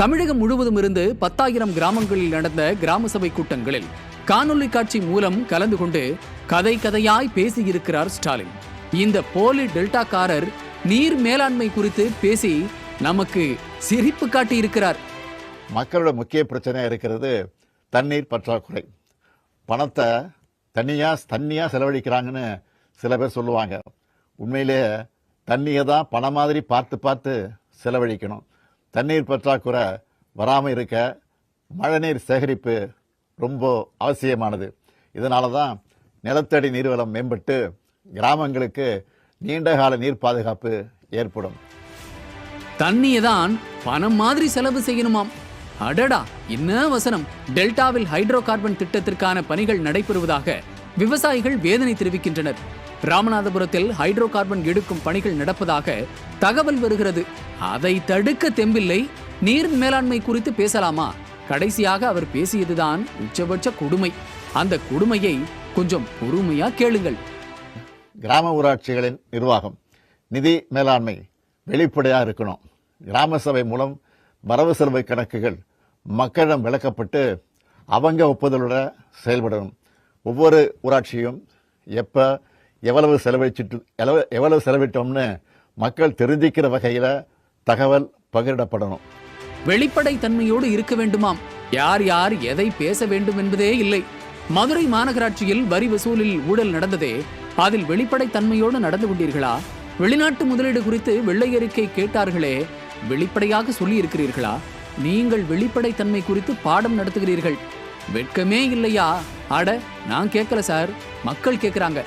தமிழகம் முழுவதும் இருந்து பத்தாயிரம் கிராமங்களில் நடந்த கிராம சபை கூட்டங்களில் காணொலி காட்சி மூலம் கலந்து கொண்டு கதை கதையாய் பேசியிருக்கிறார் ஸ்டாலின். இந்த போலி டெல்டாக்காரர் நீர் மேலாண்மை குறித்து பேசி நமக்கு சிரிப்பு காட்டி இருக்கிறார் மக்களோட முக்கிய பிரச்சனையாக இருக்கிறது தண்ணீர் பற்றாக்குறை. பணத்தை தண்ணியாக தண்ணியாக செலவழிக்கிறாங்கன்னு சில பேர் சொல்லுவாங்க. உண்மையிலே தண்ணியை தான் பணம் மாதிரி பார்த்து பார்த்து செலவழிக்கணும். தண்ணீர் பற்றாக்குறை வராமல் இருக்க மழைநீர் சேகரிப்பு ரொம்ப அவசியமானது. இதனால தான் நிலத்தடி நீர்வளம் மேம்பட்டு கிராமங்களுக்கு நீண்டகால நீர் பாதுகாப்பு ஏற்படும். தண்ணியை தான் பணம் மாதிரி செலவு செய்யணுமாம். அடடா என்ன வசனம். டெல்டாவில் ஹைட்ரோ கார்பன் திட்டத்திற்கான பணிகள் நடைபெறுவதாக விவசாயிகள் வேதனை தெரிவிக்கின்றனர். ராமநாதபுரத்தில் ஹைட்ரோ கார்பன் எடுக்கும் பணிகள் நடப்பதாக தகவல் வருகிறது. அதை தடுக்க தெம்பில்லை. நீர் மேலாண்மை குறித்து பேசலாமா? கடைசியாக அவர் பேசியதுதான் உச்சபட்ச கொடுமை. அந்த கொடுமையை கொஞ்சம் பொறுமையா கேளுங்கள். கிராம ஊராட்சிகளின் நிர்வாகம் நிதி மேலாண்மை வெளிப்படையாக இருக்கணும். கிராம சபை மூலம் வரவு செலவு கணக்குகள் மக்களிடம் விளக்கப்பட்டு அவங்க ஒப்புதலோட செயல்படணும். ஒவ்வொரு ஊராட்சியும் எப்போ எவ்வளவு செலவழிச்சிட்டு எவ்வளவு- எவ்வளவு செலவிட்டோம்னு மக்கள் தெரிஞ்சிக்கிற வகையில் தகவல் பகிரிடப்படணும். வெளிப்படை தன்மையோடு இருக்க வேண்டுமாம். யார் யார் எதை பேச வேண்டும் என்பதே இல்லை. மதுரை மாநகராட்சியில் வரி வசூலில் ஊழல் நடந்ததே அதில் வெளிப்படை தன்மையோடு நடந்து கொண்டீர்களா? வெளிநாட்டு முதலீடு குறித்து வெள்ளை அறிக்கை கேட்டார்களே வெளிப்படையாக சொல்லி இருக்கிறீர்களா நீங்கள் வெளிப்படை தன்மை குறித்து பாடம் நடத்துகிறீர்கள். வெட்கமே இல்லையா? அட நான் கேட்கல சார். மக்கள் கேட்குறாங்க